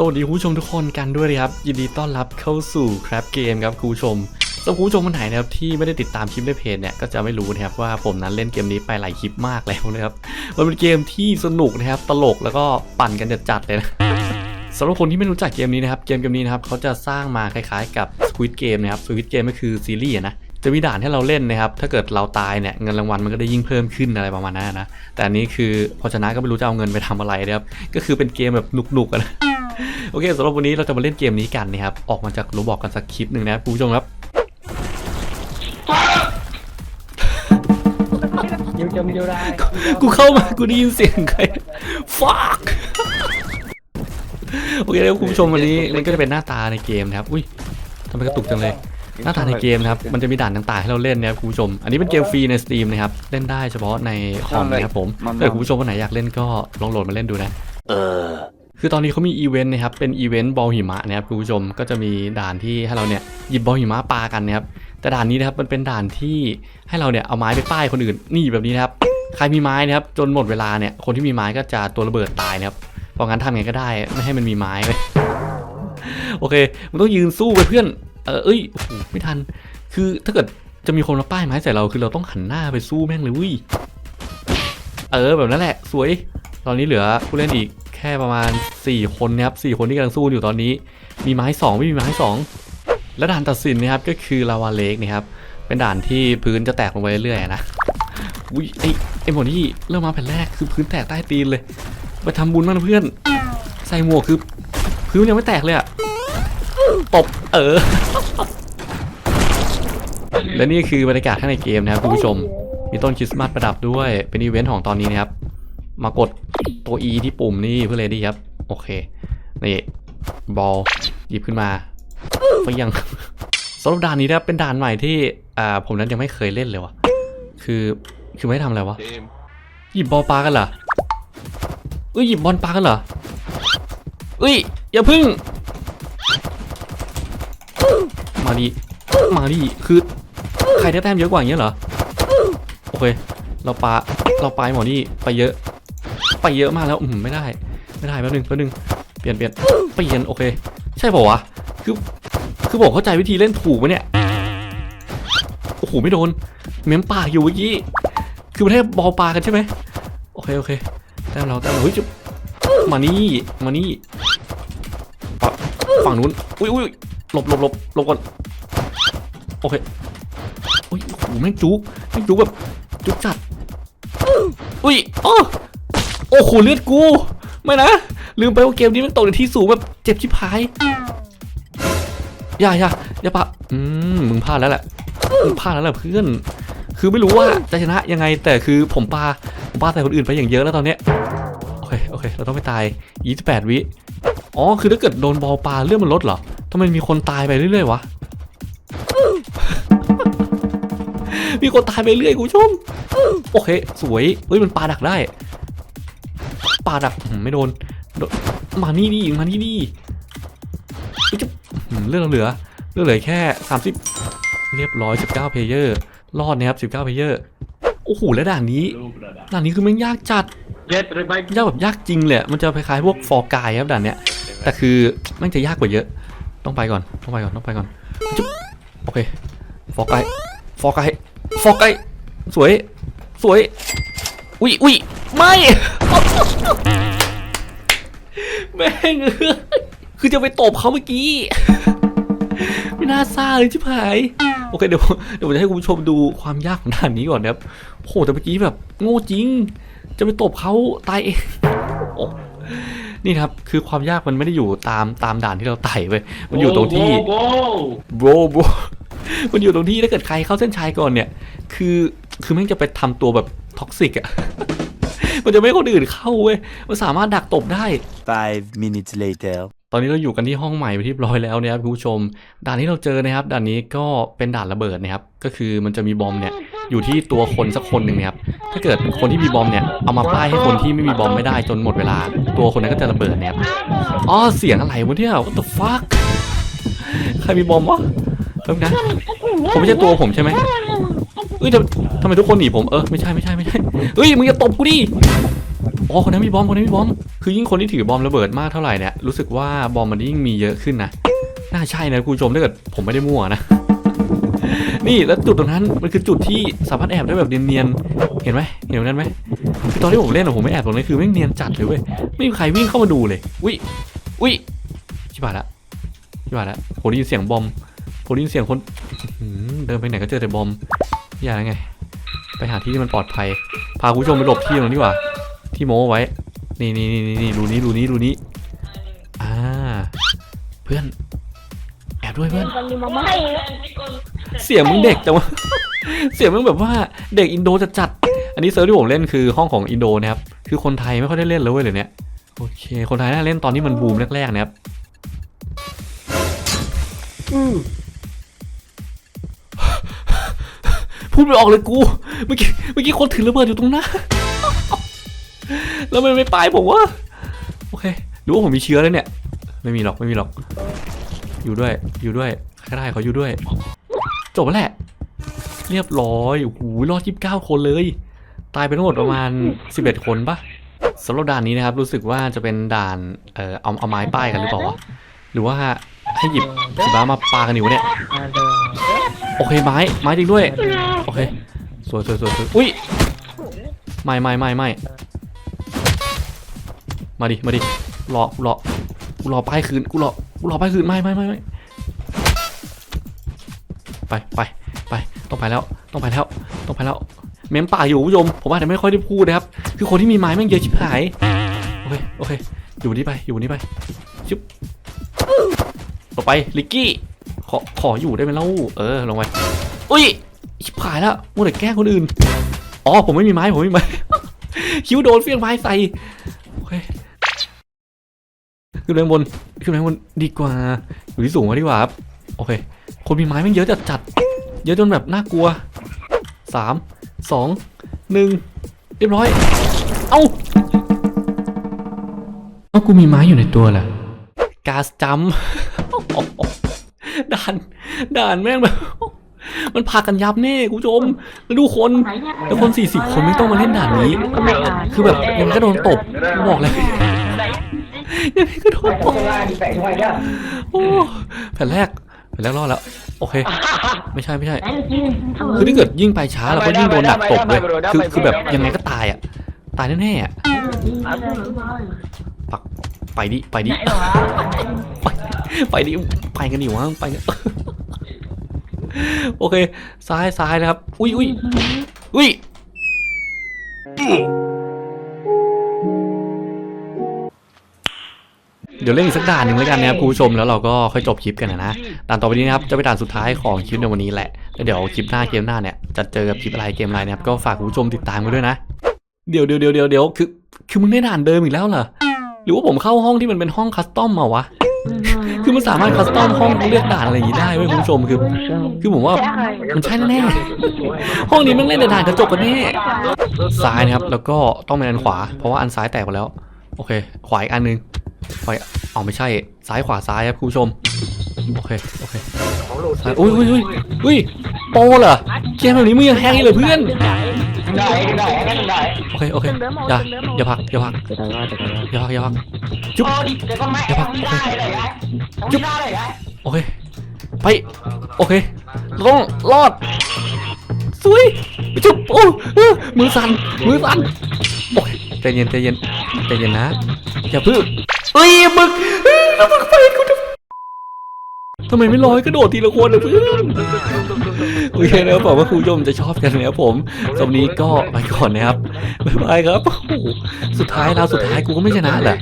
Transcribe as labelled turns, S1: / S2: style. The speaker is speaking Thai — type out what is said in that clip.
S1: สวัสดีคุณผู้ชมทุกคนกันด้วยนะครับ ยินดีต้อนรับเข้าสู่ครับเกมครับคุณผู้ชมสำหรับคุณผู้ชมคนไหนนะครับที่ไม่ได้ติดตามคลิปในเพจเนี่ยก็จะไม่รู้นะครับว่าผมนั้นเล่นเกมนี้ไปหลายคลิปมากแล้วนะครับมันเป็นเกมที่สนุกนะครับตลกแล้วก็ปั่นกันจัดๆเลยนะสำหรับคนที่ไม่รู้จักเกมนี้นะครับเกมเกมนี้นะครับเขาจะสร้างมาคล้ายๆกับ Squid Game นะครับ Squid Game ก็คือซีรีส์นะจะมีด่านให้เราเล่นนะครับ ถ้าเกิดเราตายเนี่ยเงินรางวัลมันก็ได้ยิ่งเพิ่มขึ้นอะไรประมาณนั้นนะแต่อันนี้คือพอชนะก็ไม่รู้จะเอาเงินไปทำอะไรนะครับก็คือเป็นเกมแบบหนุกๆนะ โอเคสำหรับวันนี้เราจะมาเล่นเกมนี้กันนะครับ ออกมาจากโรบอกกันสักคลิปหนึ่งนะครับคุณผู้ชมครับ
S2: ยิวจมยิวได้
S1: กูเข้ามากูได้ยินเสียงใคร fuck โอเคแล้วคุณผู้ชมวันนี้มันก็จะเป็นหน้าตาในเกมนะครับ อุ้ยทำไมกระตุกจังเลย หน้าตาในเกมนะครับ มันจะมีด่านต่างๆให้เราเล่นนะครับคุณผู้ชม อันนี้เป็นเกมฟรีใน Steam นะครับ เล่นได้เฉพาะในคอมนะครับผมถ้าเกิดคุณผู้ชมคนไหนอยากเล่นก็ลองโหลดมาเล่นดูนะ คือตอนนี้เขามีอีเวนต์นะครับ เป็นอีเวนต์บอลหิมะนะครับคุณผู้ชม ก็จะมีด่านที่ให้เราเนี่ยหยิบบอลหิมะปากันนะครับ แต่ด่านนี้นะครับมันเป็นด่านที่ให้เราเนี่ยเอาไม้ไปป้ายคนอื่น นี่แบบนี้นะครับ ใครมีไม้นะครับจนหมดเวลาเนี่ย คนที่มีไม้ก็จะตัวระเบิดตายนะครับ เพราะงั้นทำไงก็ได้ไม่ให้มันมีไม้เลยโอเค มันต้องยืนสู้ไปเพื่อน เออเอ้ย โอ้โห ไม่ทัน คือถ้าเกิดจะมีคนมาป้ายไม้ใส่เรา คือเราต้องหันหน้าไปสู้แม่งเลยวุ้ยเออ แบบนั้นแหละ สวย ตอนนี้เหลือผู้เล่นอีก แค่ประมาณ 4 คนนะครับ4คนที่กำลังสู้อยู่ตอนนี้ มีไม้ 2 ไม่มีไม้ 2 และด่านตัดสินนะครับก็คือลาวาเลกนะครับ เป็นด่านที่พื้นจะแตกลงไปเรื่อยๆนะอุ้ยไอไอหมดนี่เริ่มมาแผ่นแรกคือพื้นแตกใต้ตีนเลย ไปทำบุญมากนะเพื่อน ใส่หมวกคือพื้นยังไม่แตกเลยอะตบเออ และนี่คือบรรยากาศข้างในเกมนะครับคุณผู้ชม มีต้นคริสต์มาสประดับด้วยเป็นอีเวนต์ของตอนนี้นะครับ มากด ตัว E ที่ปุ่มนี่เพื่อเลยดีครับ โอเค นี่บอลหยิบขึ้นมาก็ยังสำหรับด่านนี้นะครับเป็นด่านใหม่ที่อ่าผมนั้นยังไม่เคยเล่นเลยวะคือคือไม่ได้ทำอะไรวะหยิบบอลปากันเหรอเอ้ยหยิบบอลปากันเหรอเอ้ยอย่าพึ่ง มาดีมาดีคือใครได้แต้มเยอะกว่าอย่างเงี้ยเหรอโอเค เราปาเราปาหมอนี่ไปเยอะ ไปเยอะมากแล้วอืมไม่ได้ ไม่ได้แป๊บนึงแป๊บนึงเปลี่ยนเปลี่ยนเปลี่ยนโอเค ใช่ป่าวะคือคือผมเข้าใจวิธีเล่นถูกปะเนี่ยโอ้โหไม่โดนเม้มปากอยู่เมื่อกี้คือมันให้บอลปากันใช่ไหมโอเคโอเคแต้มเราแต้มเราเฮ้ยจุ๊บมานี่มานี่ฝั่งนู้นอุ้ยอุ้ยหลบหลบหลบหลบก่อนโอเคอุ้ยโอ้โหแม่งจุกแม่งจุกแบบจุกจัดอุ้ยโอ้โอ้โหเลือดกู ไม่นะ ลืมไปว่าเกมนี้มันตกในที่สูงแบบเจ็บชิบหายอย่าอย่าอย่าปะอืมมึงพลาดแล้วแหละมึงพลาดแล้วแหละเพื่อน คือไม่รู้ว่าจะชนะยังไงแต่คือผมปาผมปาใส่คนอื่นไปอย่างเยอะแล้วตอนเนี้ยโอเคโอเค เราต้องไม่ตาย28วิอ๋อคือถ้าเกิดโดนบอลปาเรื่องมันลดเหรอทำไมมีคนตายไปเรื่อยๆวะมีคนตายไปเรื่อยคุณผู้ชมโอเค สวยเฮ้ยมันปาดักได้ ปาดักอืมไม่โดนโดน มานี่ดิมานี่ดิเฮ้ยจะอืมเรื่องเราเหลือเรื่องเหลือแค่ 30 เรียบร้อย 19เพลเยอร์รอดนะครับ19เพลเยอร์โอ้โหแล้วด่านนี้ด่านนี้คือมันยากจัด
S2: เย็ดไป
S1: ยากแบบยากจริงเลยอะมันจะคล้ายๆพวกฟอร์กายครับด่านเนี้ยแต่คือมันจะยากกว่าเยอะ ต้องไปก่อนต้องไปก่อนต้องไปก่อนจุ๊บโอเคฟอร์กายฟอร์กายฟอร์กายสวย สวย อุ้ยอุ้ย ไม่ แม่งเอ้ยคือจะไปตบเขาเมื่อกี้ ไม่น่าซ่าเลยชิบหาย โอเคเดี๋ยวเดี๋ยวผมจะให้คุณผู้ชมดูความยากของด่านนี้ก่อนนะครับโหแต่เมื่อกี้แบบโง่จริง จะไปตบเขาตายเองโอ้นี่ครับ คือความยากมันไม่ได้อยู่ตามตามด่านที่เราไต่ไปมันอยู่ตรงที่
S2: โอ้
S1: โบรโบรมันอยู่ตรงที่ถ้าเกิดใครเข้าเส้นชัยก่อนเนี่ย คือคือแม่งจะไปทำตัวแบบท็อกซิกอะ มันจะไม่ให้คนอื่นเข้าเว้ยมันสามารถดักตบได้
S3: Five minutes later.
S1: ตอนนี้เราอยู่กันที่ห้องใหม่ไปที่เรียบร้อยแล้วนะครับคุณผู้ชม ด่านที่เราเจอนะครับ ด่านนี้ก็เป็นด่านระเบิดนะครับ ก็คือมันจะมีบอมเนี่ยอยู่ที่ตัวคนสักคนหนึ่งนะครับ ถ้าเกิดคนที่มีบอมเนี่ยเอามาป้ายให้คนที่ไม่มีบอมไม่ได้จนหมดเวลา ตัวคนนั้นก็จะระเบิดนะครับอ๋อเสียงอะไรวะเนี่ย what the fuck ใครมีบอมวะเพิ่มนะผมไม่ใช่ตัวผมใช่ไหม เอ้ยทำทำไมทุกคนหนีผมเออไม่ใช่ไม่ใช่ไม่ใช่เฮ้ยมึงอย่าตบกูดิอ๋อคนนั้นมีบอมคนนั้นมีบอมคือยิ่งคนที่ถือบอมระเบิดมากเท่าไหร่เนี่ยรู้สึกว่าบอมมันยิ่งมีเยอะขึ้นนะน่าใช่นะคุณผู้ชมถ้าเกิดผมไม่ได้มั่วนะนี่แล้วจุดตรงนั้นมันคือจุดที่สามารถแอบได้แบบเนียนๆเห็นไหมเห็นตรงนั้นไหมคือตอนที่ผมเล่นอะผมไม่แอบตรงนั้คือไม่เนียนจัดเลยเว้ยไม่มีใครวิ่งเข้ามาดูเลยอุ้ยอุ้ยชิบหายละชิบหายละผมได้ยินเสียงบอมผมได้ยินเสียงคนเดินไปไหนก็เจอแต่บอม อย่าไง ไปหาที่ที่มันปลอดภัย พาคุณผู้ชมไปหลบที่ตรงนั้นดีกว่า ที่โม้ไว้ นี่นี่นี่นี่รูนี้รูนี้รูนี้ อ่า เพื่อน แอบด้วยเพื่อน
S4: มันมีมาไม่
S1: เสียงมึงเด็กแต่ว่า เสียงมึงแบบว่าเด็กอินโดจะจัดๆอันนี้เซิร์ฟที่ผมเล่นคือห้องของอินโดนะครับ คือคนไทยไม่ค่อยได้เล่นเลยเว้ยเดี๋ยวนี้โอเค คนไทยน่าเล่นตอนที่มันบูมแรกๆนะครับ พูดไม่ออกเลยกู เมื่อกี้เมื่อกี้คนถือระเบิดอยู่ตรงหน้า แล้วมันไม่ปลายผมว่าโอเคหรือว่าผมมีเชื้อแล้วเนี่ย ไม่มีหรอกไม่มีหรอก อยู่ด้วยอยู่ด้วยใครก็ได้เขาอยู่ด้วย จบแล้วแหละ เรียบร้อยโอ้โหรอด29คนเลย ตายไปทั้งหมดประมาณ11คนปะสำหรับด่านนี้นะครับ รู้สึกว่าจะเป็นด่านเอ่อเอาเอาไม้ป้ายกันหรือเปล่าวะหรือว่าให้หยิบสีบ้ามาปากันอยู่วะเนี่ย โอเคไม้ไม้จริงด้วยโอ เคสวยสวยสวยสวยอุ้ยไม่ไม่ไม่ไม่มาดิมาดิรอกูรอกูรอป้ายคืนกูรอกูรอป้ายคืนไม่ไม่ไม่ไม่ไปไปไปต้องไปแล้วต้องไปแล้วต้องไปแล้ว เม้มป่าอยู่คุณผู้ชมผมอาจจะไม่ค่อยได้พูดนะครับคือคนที่มีไม้แม่งเยอะชิบหายโอเคโอเคอยู่นี่ไปอยู่นี่ไปชุบต่อไปลิกกี้ขอขออยู่ได้ไหมเล่าเออลงไปอุ้ยายแล้วมัวแต่แกล้งคนอื่น อ๋อ ผมไม่มีไม้ ผมไม่มีไม้ คิวโดนเฟี้ยงไม้ใส่ โอเค ขึ้นไปบน ขึ้นไปบนดีกว่า อยู่ที่สูงกว่าดีกว่าครับ โอเค คนมีไม้แม่เยอะจัดจัดๆเยอะจนแบบน่ากลัวสาม สอง หนึ่ง เรียบร้อย เอ้าเอ้ากูมีไม้อยู่ในตัวแหละกาสจัมด่าน ด่านแม่งแบบ มันพากันยับแน่คุณผู้ชมแล้วดูคนแล้วคนสี่สิบคนไม่ต้องมาเล่นด่านนี้ คือแบบยังไงก็โดนตบกูบอกเลยยังไงก็โดนตบ
S2: แปะช่วยเนี่ย
S1: โอ้แผ่นแรกแผ่นแรกรอดแล้วโอเค ไม่ใช่ไม่ใช่ คือถ้าเกิดยิ่งไปช้าเราก็ยิ่งโดนหนักตบเลยคือคือแบบยังไงก็ตายอะตายแน่ๆอะปักไปดิไปดิไปไปดิไปกันดิวะไปกัน โอเค ซ้ายซ้ายนะครับ อุ้ยอุ้ยอุ้ยเดี๋ยวเล่นอีกสักด่านหนึ่งแล้วกันนะครับคุณผู้ชมแล้วเราก็ค่อยจบคลิปกันนะนะด่านต่อไปนี้นะครับจะเป็นด่านสุดท้ายของคลิปในวันนี้แหละแล้วเดี๋ยวคลิปหน้าเกมหน้าเนี่ยจะเจอกับคลิปอะไรเกมอะไรนะครับก็ฝากคุณผู้ชมติดตามกันด้วยนะ เดี๋ยวเดี๋ยวเดี๋ยวเดี๋ยวเดี๋ยวคือคือมึงได้ด่านเดิมอีกแล้วเหรอหรือว่าผมเข้าห้องที่มันเป็นห้องคัสตอมมาวะ คือมันสามารถคัสตอมห้องเลือกด่านอะไรอย่างนี้ได้เว้ยคุณผู้ชมคือคือผมว่ามันใช่แน่ๆห้องนี้มันเล่นแต่ด่านกระจกกันแน่ซ้ายนะครับแล้วก็ต้องเป็นอันขวา เพราะว่าอันซ้ายแตกไปแล้ว โอเค ขวาอีกอันหนึงขวาเอาไม่ใช่ ซ้ายขวาซ้ายครับคุณผู้ชมโอเคโอเคซ้ายอุ้ยอุ้ยอุ้ยอุ้ยโปรเหรอเกมแบบนี้มึงยังแฮกอีกเลยเพื่อน
S2: ได้ได้ได้
S1: โอเคโอเคอย่าอย่าพักอย่าพัก
S2: จะทำว่าจะทำว่า
S1: อย่าพักอย่าพักจุ๊บ
S2: เดี๋ยวก็ไม่ได้เลยไงจุ๊บ
S1: โอเคไปโอเคเราต้องรอดสวยจุ๊บโอ้มือสั่นมือสั่นโอเคใจเย็นใจเย็นใจเย็นนะอย่าพึ่งเอ้ยมึกเอ้ยแล้วมึกไปกูจะ ทำไมไม่ลอยกระโดดทีละคนเลยเพื่อนโอเคนะครับผมว่าคุณผู้ชมจะชอบกันนะครับผมสำหรับนี้ก็ไปก่อนนะครับบ๊ายบายครับโอ้โหสุดท้ายเราสุดท้ายกูก็ไม่ชนะแหละ